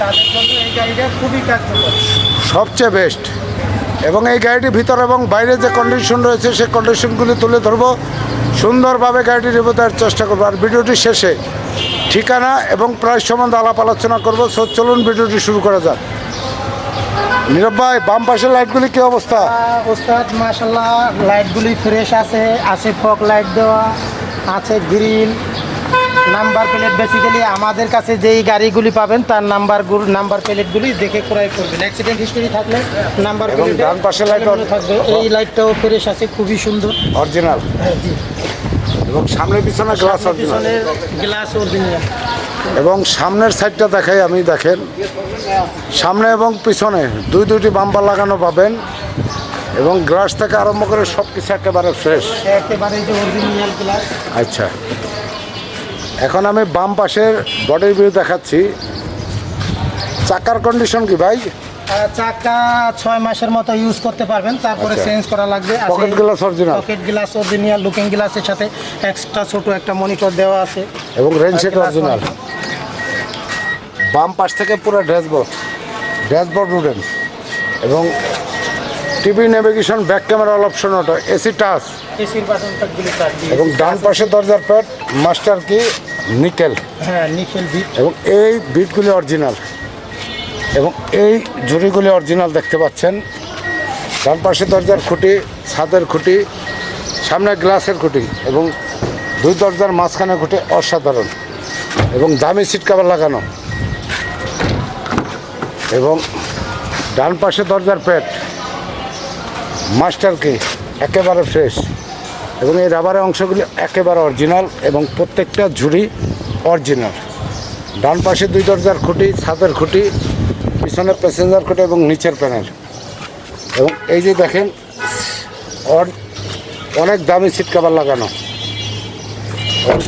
তাদের জন্য এই গাড়িটা খুবই কার্যকর। সবচেয়ে বেস্ট এবং এই গাড়িটির ভিতর এবং বাইরে যে কন্ডিশন রয়েছে সেই কন্ডিশনগুলি তুলে ধরবো। সুন্দরভাবে গাড়িটি রিভিউ দেওয়ার চেষ্টা করব। আর ভিডিওটি শেষে ঠিকানা এবং প্রাইস সম্বন্ধে আলাপ আলোচনা করব। সো চলুন ভিডিওটি শুরু করা যাক। নীরব ভাই বাম পাশের লাইটগুলি কী অবস্থা? ওস্তাদ মাশাল্লাহ লাইটগুলি ফ্রেশ আছে। আছে ফক লাইট দেওয়া আছে গ্রিল নাম্বার প্লেট বেসিক্যালি আমাদের কাছে যেই গাড়িগুলি পাবেন তার নাম্বার নাম্বার প্লেটগুলি দেখে ক্রয় করবেন। অ্যাক্সিডেন্ট হিস্টরি থাকলে নাম্বার প্লেট ডান পাশে on- থাকবে। এই লাইটটাও ফ্রেশ আছে খুবই সুন্দর। অরিজিনাল হ্যাঁ, জি। এবং সামনে পিছনে গ্লাস অরিজিনাল গ্লাস অরিজিনাল এবং সামনের সাইডটা দেখাই আমি দেখেন। সামনে এবং পিছনে দুই দুইটি বাম্পার লাগানো পাবেন। এবং গ্লাস থেকে আরম্ভ করে সব কিছু একেবারে ফ্রেশ একেবারে যে অরিজিনাল গ্লাস আচ্ছা। এখন আমি বাম পাশের বডির ভিউ দেখাচ্ছি। চাকার কন্ডিশন কি ভাই? চাকা ছয় মাসের মতো ইউজ করতে পারবেন তারপরে আচ্ছা। চেঞ্জ করা লাগবে। Pocket glass original pocket glass original looking গ্লাসের সাথে এক্সট্রা ছোট একটা মনিটর দেওয়া আছে। এবং রেন সেট অরিজিনাল বাম পাশ থেকে পুরো ড্যাশবোর্ড। ড্যাশবোর্ড উডেন এবং TV navigation back camera all option auto AC touch এসির দিয়ে এবং ডান পাশে দরজার প্যাড মাস্টার কি নিকেল। হ্যাঁ নিকেল বিট এবং এই বিটগুলি অরিজিনাল এবং এই ঝুড়িগুলি অরিজিনাল দেখতে পাচ্ছেন। ডান পাশে দরজার খুঁটি ছাদের খুঁটি সামনে গ্লাসের খুঁটি এবং দুই দরজার মাঝখানে খুঁটি অসাধারণ এবং দামি সিট কাভার লাগানো। এবং ডান পাশে দরজার পেট মাস্টার কি একেবারে ফ্রেশ এবং এই রাবারের অংশগুলি একেবারে অরিজিনাল এবং প্রত্যেকটা ঝুড়ি অরিজিনাল। ডান পাশে দুই দরজার খুঁটি ছাদের খুঁটি পিছনে প্যাসেঞ্জার খুঁটি এবং নিচের প্যানেল এবং এই যে দেখেন অনেক দামি সিট কাভার লাগানো।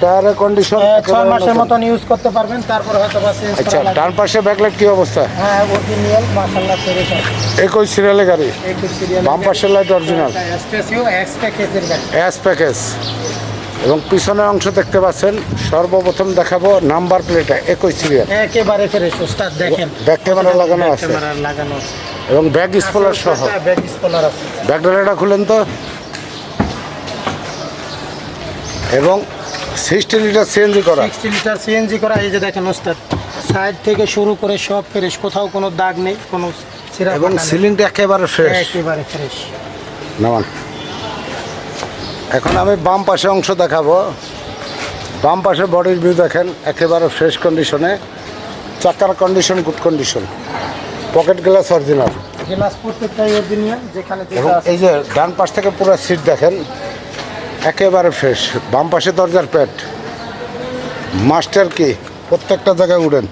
টায়ারের কন্ডিশন ছয় মাসের মতন ইউজ করতে পারবেন তারপর হয়তো আচ্ছা ডান পাশে ব্যাকলাইট কি অবস্থা? হ্যাঁ অরিজিনাল মাশাআল্লাহ ফ্রেশ আছে। একই সিরিয়ালের গাড়ি? একটু বাম পাশের লাইট অরিজিনাল অ্যাস প্যাকেজ এবং পিছনের অংশ দেখতে পাচ্ছেন সর্বপ্রথম দেখাবো নাম্বার প্লেটে একই সিরিয়াল একেবারে ফ্রেশ ওস্তাদ দেখেন। ব্যাক ক্যামেরা লাগানো আছে। লাগানো এবং ব্যাক স্পলার সহ। ব্যাক স্পলার আছে। ডালাটা খুলেন তো। এবং সিক্সটি লিটার সিএনজি করা। সিক্সটি লিটার সিএনজি করা এই যে দেখেন ওস্তাদ সাইড থেকে শুরু করে সব ফ্রেশ কোথাও কোনো দাগ নেই কোনো এবং সিলিংটা একেবারে ফ্রেশ একেবারে ফ্রেশ নামান। এখন আমি বাম পাশে অংশ দেখাবো। বাম পাশে বডির ভিউ দেখেন একেবারে ফ্রেশ কন্ডিশনে চাকার condition good condition pocket glass original glass প্রত্যেকটাই অরিজিনাল যেখানে এই যে ডান পাশ থেকে পুরো সিট দেখেন একেবারে ফ্রেশ বাম পাশে দরজার প্যাড মাস্টার কি প্রত্যেকটা জায়গায় উড়েন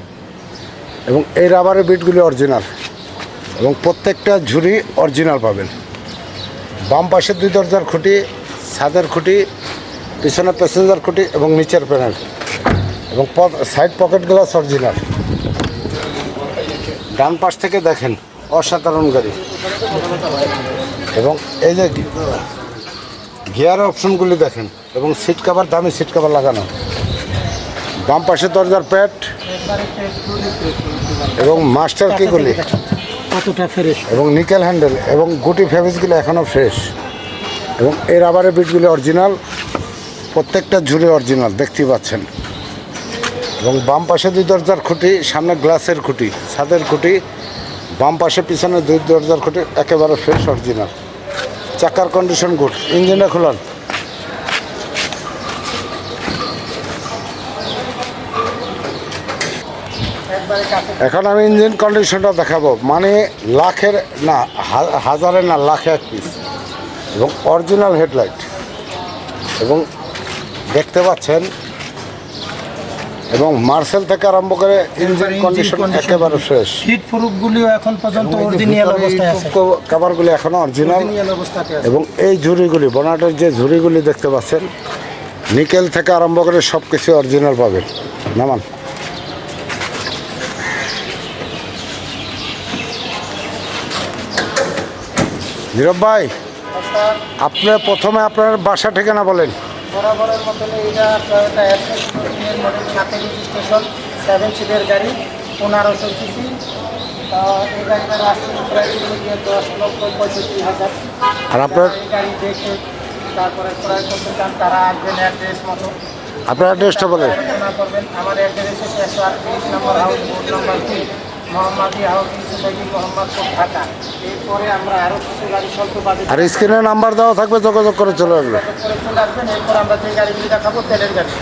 এবং এই রাবারের বিটগুলি অরিজিনাল এবং প্রত্যেকটা ঝুড়ি অরিজিনাল পাবেন। বাম পাশে দুই দরজার খুঁটি, ছাদের খুঁটি, পিছনে প্যাসেঞ্জার খুঁটি এবং নিচের প্যানেল এবং সাইড পকেট গ্লাস অরিজিনাল ডান পাশ থেকে দেখেন, অসাধারণ গাড়ি। এবং এই যে গিয়ার অপশনগুলি দেখেন, এবং সিট কাভার দামি সিট কাভার লাগানো। বাম পাশে দরজার প্যাড এবং মাস্টার কিগুলি কতটা ফ্রেশ এবং নিকেল হ্যান্ডেল এবং গুটি ফেব্রিক্সগুলো এখনও ফ্রেশ এবং এই রাবারের বিটগুলি অরিজিনাল প্রত্যেকটা ঝুড়ি অরিজিনাল দেখতেই পাচ্ছেন। এবং বাম পাশে দুই দরজার খুঁটি, সামনে গ্লাসের খুঁটি, ছাদের খুঁটি, বাম পাশে পিছনে দুই দরজার খুঁটি, একেবারে ফ্রেশ অরিজিনাল চাকার কন্ডিশন গুড ইঞ্জিনটা খোলান একবারে কাছে এখন আমি ইঞ্জিন কন্ডিশনটা দেখাবো। মানে লাখের না হাজারের না লাখে এক পিস এবং অরিজিনাল হেডলাইট এবং দেখতে পাচ্ছেন এবং মার্সেল থেকে আরম্ভ করে ইঞ্জিন কন্ডিশন একেবারে ফ্রেশ হিট প্রুফগুলিও এখন পর্যন্ত অরিজিনাল অবস্থায় আছে। কাভারগুলি এখনও অরিজিনাল এবং এই ঝুড়িগুলি বনাটের যে ঝুড়িগুলি দেখতে পাচ্ছেন নিকেল থেকে আরম্ভ করে সব কিছু অরিজিনাল পাবেন। নামান। নীরব ভাই আপনি প্রথমে আপনার বাসা ঠিকানা বলেন। বরাবরের মতন এটা টয়োটা এসএস মডেল সাথে রেজিস্ট্রেশন সেভেন সিটের গাড়ি পনেরোশো সিসি এই গাড়িটার রাস্তার প্রাইস দশ লক্ষ পঁয়ষট্টি হাজার। আর আপনার এই গাড়ি দেখে তারপরে ক্রয় করতে চান তারা আসবেন অ্যাড্রেস মতো। আপনার অ্যাড্রেসটা বলেন। আমার অ্যাড্রেস হচ্ছে একশো আটত্রিশ নম্বর হাউস বোর্ড নম্বর তিন আর স্ক্রিনে নাম্বার দেওয়া থাকবে যোগাযোগ করে চলে আসবে। আমরা যে গাড়িগুলি দেখাবো তেলের গাড়ি।